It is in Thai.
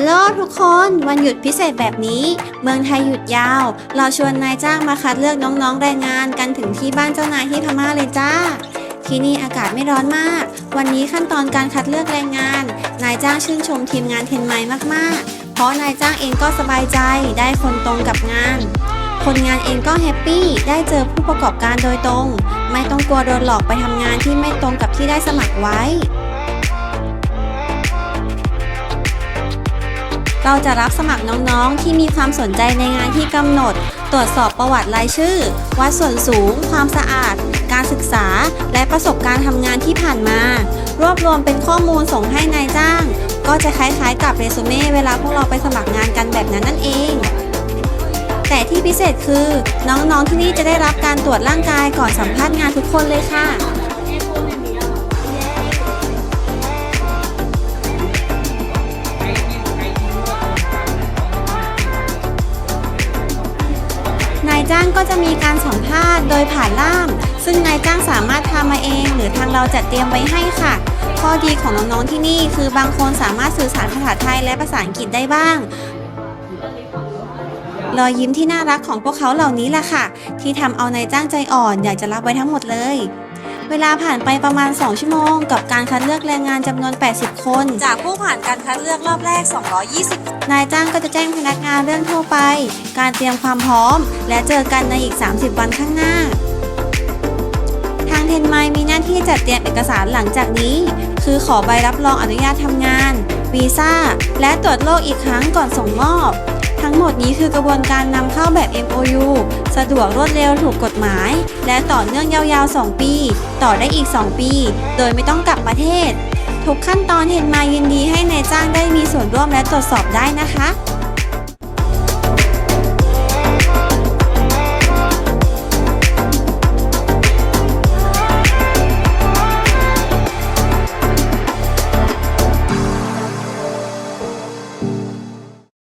ฮัลโหลทุกคนวันหยุดพิเศษแบบนี้ เมืองไทยหยุดยาว เราชวนนายจ้างมาคัดเลือกน้องๆแรงงานกันถึงที่บ้านเจ้านายที่พม่าเลยจ้า ที่นี่อากาศไม่ร้อนมาก วันนี้ขั้นตอนการคัดเลือกแรงงาน นายจ้างชื่นชมทีมงานเทนไมมากๆ เพราะนายจ้างเองก็สบายใจได้คนตรงกับงาน คนงานเองก็แฮปปี้ได้เจอผู้ประกอบการโดยตรง ไม่ต้องกลัวโดนหลอกไปทำงานที่ไม่ตรงกับที่ได้สมัครไว้ เราจะรับสมัครน้องๆ ที่มีความสนใจในงานที่กำหนด ตรวจสอบประวัติรายชื่อ วัดส่วนสูง ความสะอาด การศึกษา และประสบการณ์ทำงานที่ผ่านมา รวบรวมเป็นข้อมูลส่งให้นายจ้าง ก็จะคล้ายๆกับเรซูเม่เวลาพวกเราไปสมัครงานกันแบบนั้นนั่นเองแต่ที่พิเศษคือ น้องๆที่นี่จะได้รับการตรวจร่างกายก่อนสัมภาษณ์งานทุกคนเลยค่ะ จ้างก็จะมีการสัมภาษณ์โดยผ่านล่าม ซึ่งนายจ้างสามารถทำมาเอง หรือทางเราจัดเตรียมไว้ให้ค่ะ ข้อดีของน้องๆที่นี่คือบางคนสามารถสื่อสารภาษาไทยและภาษาอังกฤษได้บ้างรอยยิ้มที่น่ารักของพวกเขาเหล่านี้แหละค่ะ ที่ทำเอานายจ้างใจอ่อนอยากจะรับไว้ทั้งหมดเลย เวลาผ่านไปประมาณ 2 ชั่วโมง กับการคัดเลือกแรงงานจำนวน 80 คน จากผู้ผ่านการคัดเลือกรอบแรก 220 นายจ้างก็จะแจ้งพนักงานเรื่องทั่วไป การเตรียมความพร้อม และเจอกันในอีก 30 วันข้างหน้า ทางเทนไมมีหน้าที่จัดเตรียมเอกสารหลังจากนี้ คือขอใบรับรองอนุญาตทำงานวีซ่าและตรวจโรคอีกครั้งก่อนส่งมอบ ทั้งหมดนี้คือกระบวนการนำเข้าแบบ MOU สะดวกรวดเร็วถูกกฎหมาย และต่อเนื่องยาวๆ 2 ปี ต่อได้อีก 2 ปี โดยไม่ต้องกลับประเทศ ทุกขั้นตอนเห็นมายินดีให้ในายจ้างได้มีส่วนร่วมและตรวจสอบได้นะคะ